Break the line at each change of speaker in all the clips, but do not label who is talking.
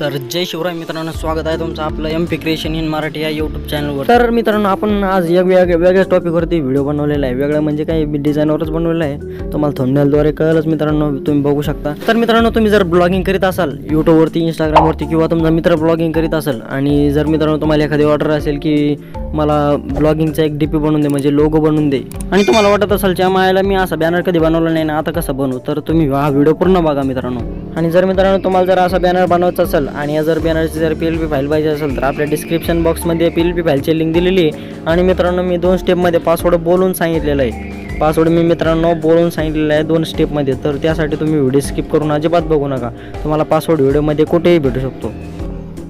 तर जय शिवराय मित्रांनो स्वागत आहे तुमचं आपलं M P creation in Marathi या यूट्यूब चॅनलवर तर मित्रांनो आपण आज एक वेगळ्या वेगळ्याच टॉपिकवरती व्हिडिओ बनवलेला आहे. वेगळं म्हणजे काही डिझाईनवरच बनवलेला आहे. तुम्हाला थंबनेलद्वारे कळलंच मित्रांनो तुम्ही बघू शकता. तर मित्रांनो तुम्ही जर ब्लॉगिंग करीत असाल यूट्यूबवरती इंस्टाग्रामवरती किंवा तुमचा मित्र ब्लॉगिंग करीत असाल आणि जर मित्रांनो तुम्हाला एखादी ऑर्डर असेल की मला ब्लॉगिंगचा एक डीपी बनवून दे म्हणजे लोगो बनवून दे. आणि तुम्हाला वाटत असेल च्या मायाला मी असा बॅनर कधी बनवला नाही ना आता कसं बनवू? तर तुम्ही हा व्हिडिओ पूर्ण बघा मित्रांनो. आणि जर मित्रांनो तुम्हाला जर असा बॅनर बनवायचा असेल आणि या जर बॅनरची जर पी एल पी फाईल पाहिजे असेल तर आपल्या डिस्क्रिप्शन बॉक्समध्ये पी एल पी फाईलची लिंक दिलेली आहे. आणि मित्रांनो मी दोन स्टेपमध्ये पासवर्ड बोलून सांगितलेलं आहे. पासवर्ड मी मित्रांनो बोलून सांगितलेलं आहे दोन स्टेपमध्ये तर त्यासाठी तुम्ही व्हिडिओ स्किप करून अजिबात बघू नका. तुम्हाला पासवर्ड व्हिडिओमध्ये कुठेही भेटू शकतो.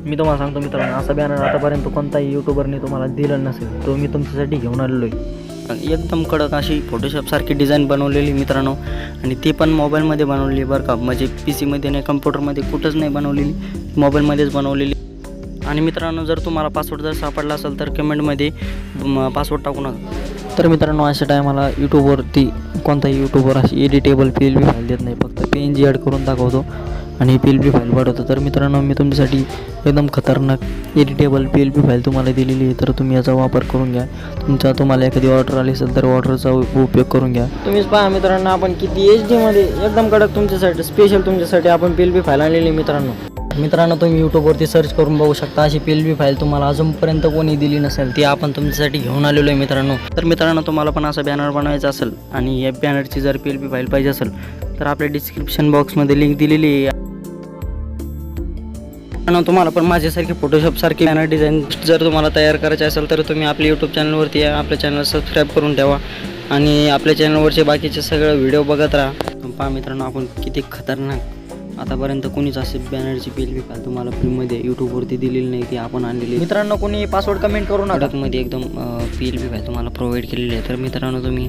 मी तुम्हाला सांगतो मित्रांनो असा बॅनर आतापर्यंत कोणताही युट्यूबरने तुम्हाला दिलं नसेल. तो मी तुमच्यासाठी घेऊन आलेलो आहे. एकदम कडक अशी फोटोशॉपसारखी डिझाईन बनवलेली मित्रांनो. आणि ती पण मोबाईलमध्ये बनवलेली बरं का. म्हणजे पी सीमध्ये नाही कम्प्युटरमध्ये कुठंच नाही बनवलेली. मोबाईलमध्येच बनवलेली. आणि मित्रांनो जर तुम्हाला पासवर्ड जर सापडला असेल तर कमेंटमध्ये पासवर्ड टाकू नका. तर मित्रांनो अशा टायमाला यूट्यूबवरती कोणताही यूट्यूबवर अशी editable P L B file देत नाही. फक्त पी एन जी ॲड करून दाखवतो आणि पी एल पी फाईल वाढवतो. तर मित्रांनो मी तुमच्यासाठी एकदम खतरनाक editable P L P file तुम्हाला दिलेली आहे तर तुम्ही याचा वापर करून घ्या. तुमचा तुम्हाला एखादी ऑर्डर आली असेल तर ऑर्डरचा उपयोग करून घ्या. तुम्हीच पहा मित्रांनो आपण किती एच डीमध्ये एकदम कडक तुमच्यासाठी स्पेशल तुमच्यासाठी आपण पी एल पी फाईल आणलेली आहे मित्रांनो. मित्रांनो तुम्ही यूट्यूबवरती सर्च करून बघू शकता अशी पी एल बी फाईल तुम्हाला अजूनपर्यंत कोणी दिली नसेल ती आपण तुमच्यासाठी घेऊन आलेलो आहे मित्रांनो. तर मित्रांनो तुम्हाला पण असा बॅनर बनवायचा असेल आणि या बॅनरची जर पी एल बी फाईल पाहिजे असेल तर आपल्या डिस्क्रिप्शन बॉक्समध्ये लिंक दिलेली आहे. तुम्हाला पण माझ्यासारखी फोटोशॉपसारखी बॅनर डिझाईन जर तुम्हाला तयार करायचे असेल तर तुम्ही आपल्या यूट्यूब चॅनलवरती या आपल्या चॅनल सबस्क्राईब करून ठेवा. आणि आपल्या चॅनलवरचे बाकीचे सगळं व्हिडिओ बघत राहा. पहा मित्रांनो आपण किती खतरनाक. आतापर्यंत कोणीच असे बॅनरची पी एल बी फाईल तुम्हाला फ्रीमध्ये यूट्यूबवरती दिलेली नाही ती आपण आणलेली. मित्रांनो कोणी पासवर्ड कमेंट करू नका. मध्ये एकदम पी एल बी फाईल तुम्हाला प्रोव्हाइड केलेली आहे. तर मित्रांनो तुम्ही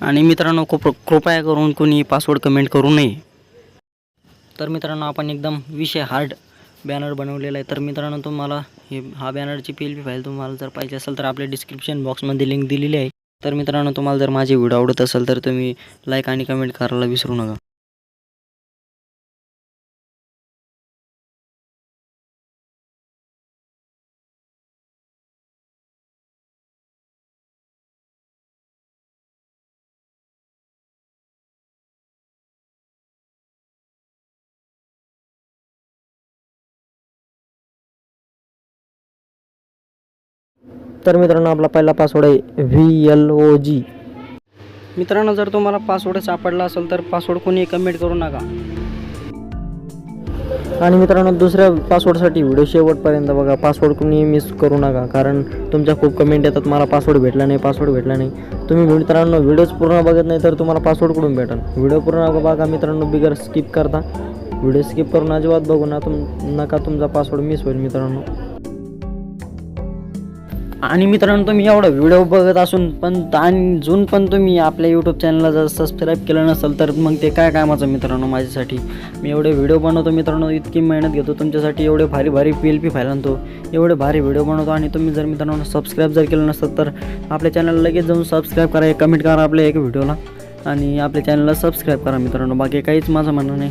आणि मित्रांनो खूप कृपया करून कोणी पासवर्ड कमेंट करू नये. तर मित्रांनो आपण एकदम विषय हार्ड बॅनर बनवलेला आहे. तर मित्रांनो तुम्हाला हे हा बॅनरची पी एल पी फाईल तुम्हाला जर पाहिजे असेल तर आपल्या डिस्क्रिप्शन बॉक्समध्ये लिंक दिलेली आहे. तर मित्रांनो तुम्हाला जर माझे व्हिडिओ आवडत असेल तर तुम्ही लाईक आणि कमेंट करायला विसरू नका. तर मित्रांनो आपला पहिला पासवर्ड आहे व्ही एल ओ जी मित्रांनो जर तुम्हाला पासवर्ड सापडला असेल तर पासवर्ड कोणी कमेंट करू नका. आणि मित्रांनो दुसऱ्या पासवर्डसाठी व्हिडिओ शेवटपर्यंत बघा. पासवर्ड कोणी मिस करू नका कारण तुमच्या खूप कमेंट येतात मला पासवर्ड भेटला नाही पासवर्ड भेटला नाही. तुम्ही मित्रांनो व्हिडिओज पूर्ण बघत नाही तर तुम्हाला पासवर्ड कुठून भेटेल व्हिडिओ पूर्ण बघा मित्रांनो बिगर स्किप करता. व्हिडिओ स्किप करून अजिबात बघू ना तुम नका तुमचा पासवर्ड मिस होईल मित्रांनो. आणि मित्रांनो तुम्ही एवढा व्हिडिओ बघत असून पण आणि जून पण तुम्ही आपल्या यूट्यूब चॅनलला जर सबस्क्राईब केलं नसेल तर मग ते काय कामाचं मित्रांनो माझ्यासाठी? मी एवढे व्हिडिओ बनवतो मित्रांनो इतकी मेहनत घेतो तुमच्यासाठी एवढे भारी भारी पी एल पी फाईल आणतो एवढे भारी व्हिडिओ बनवतो आणि तुम्ही जर मित्रांनो सबस्क्राईब जर केलं नसेल तर आपल्या चॅनलला लगेच जाऊन सबस्क्राईब करा कमेंट करा आपल्या एक व्हिडिओला आणि आपल्या चॅनलला सबस्क्राईब करा मित्रांनो बाकी काहीच माझं म्हणणं नाही.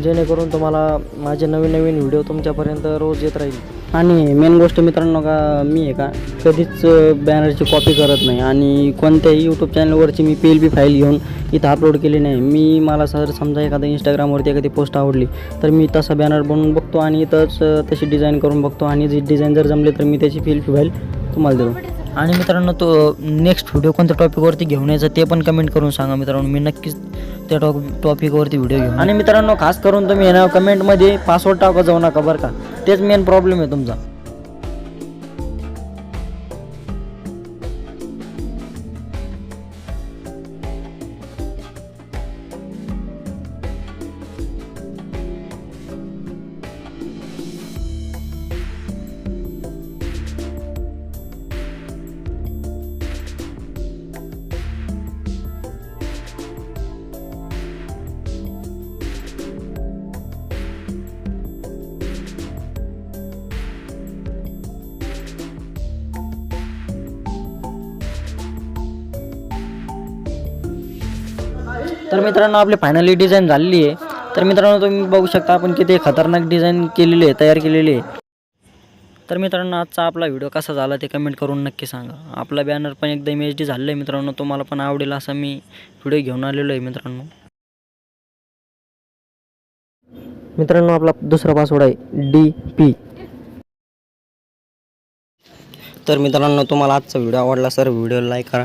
जेणेकरून तुम्हाला माझे नवीन नवीन व्हिडिओ तुमच्यापर्यंत रोज येत राहील. आणि मेन गोष्ट मित्रांनो का मी आहे का कधीच बॅनरची कॉपी करत नाही. आणि कोणत्याही यूट्यूब चॅनलवरची मी पी एल बी फाईल घेऊन इथं अपलोड केली नाही. मी मला सर समजा एखादा इंस्टाग्रामवरती एखादी पोस्ट आवडली तर मी तसा बॅनर बनवून बघतो आणि इथंच तशी डिझाईन करून बघतो. आणि जी डिझाईन जर जमली तर मी त्याची पी एल बी फाईल तुम्हाला देतो. आणि मित्रांनो तो नेक्स्ट व्हिडिओ कोणत्या टॉपिकवरती घेऊन यायचा ते पण कमेंट करून सांगा मित्रांनो. मी नक्कीच त्या टॉप टॉपिकवरती व्हिडिओ घेऊ आणि मित्रांनो खास करून तुम्ही येणार ना कमेंटमध्ये पासवर्ड टाका जाऊ नका बरं का. तेच मेन प्रॉब्लेम आहे तुमचा. तर मित्रांनो आपली फायनली डिझाईन झालेली आहे. तर मित्रांनो तुम्ही बघू शकता आपण किती खतरनाक डिझाईन केलेली आहे तयार केलेली आहे. तर मित्रांनो आजचा आपला व्हिडिओ कसा झाला ते कमेंट करून नक्की सांगा. आपला बॅनर पण एकदम एच डी झालेलं आहे मित्रांनो तुम्हाला पण आवडेल असा मी व्हिडिओ घेऊन आलेलो आहे मित्रांनो. मित्रांनो आपला दुसरा पासवर्ड आहे डी पी तर मित्रांनो तुम्हाला आजचा व्हिडिओ आवडला सर व्हिडिओ लाईक करा.